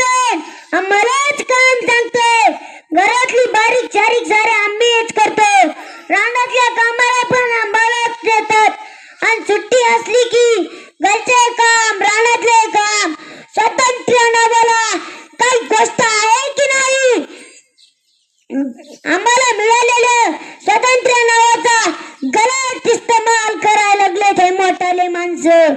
कोणी येते आम्हालाच काम सांगतोय. घरातली बारीक सारीक सारे आम्हीच करतो. रानातल्या कामाला पण आम्हालाच देतात. आणि सुट्टी असली की घरचे काम रानातले काम स्वतंत्र नावाला काही गोष्ट आहे की नाही? आम्हाला मिळालेलं स्वतंत्र नावाचा गलत इस्तेमाल करायला लागले ते मोठाले माणसं.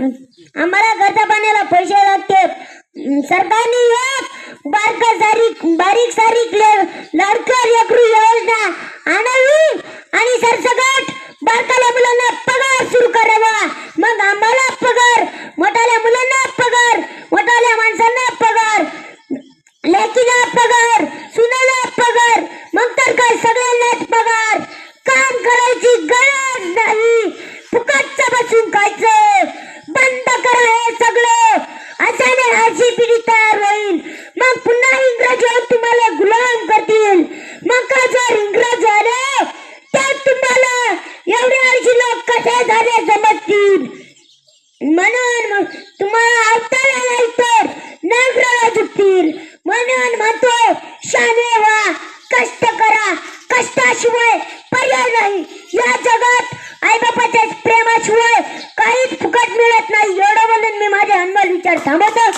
आम्हाला खर्चा पाण्याला पैसे लागते. सरकारने एक बारक सारीक बारीक सारीक लाडकर एकरू योजना आणावी आणि सरसकट बारकाल्या मुलांना पगार सुरू करावा. मग आम्हाला पगार मोठाल्या मुलांना पगार मोठाल्या माणसांना पगार लेकीला पगार ठेवून तुम्हाला गुलाम करतील मग जर इंग्रज झाले तर तुम्हाला एवढे अर्जी लोक कसे झाले समजतील म्हणून तुम्हाला अवतारा नाही तर नगराला झुकतील. म्हणून म्हणतो शाने व्हा कष्ट करा. कष्टाशिवाय पर्याय नाही. या जगात आईबापाच्या प्रेमाशिवाय काहीच फुकट मिळत नाही. एवढं म्हणून मी माझे हनुमान विचार थांबवतो.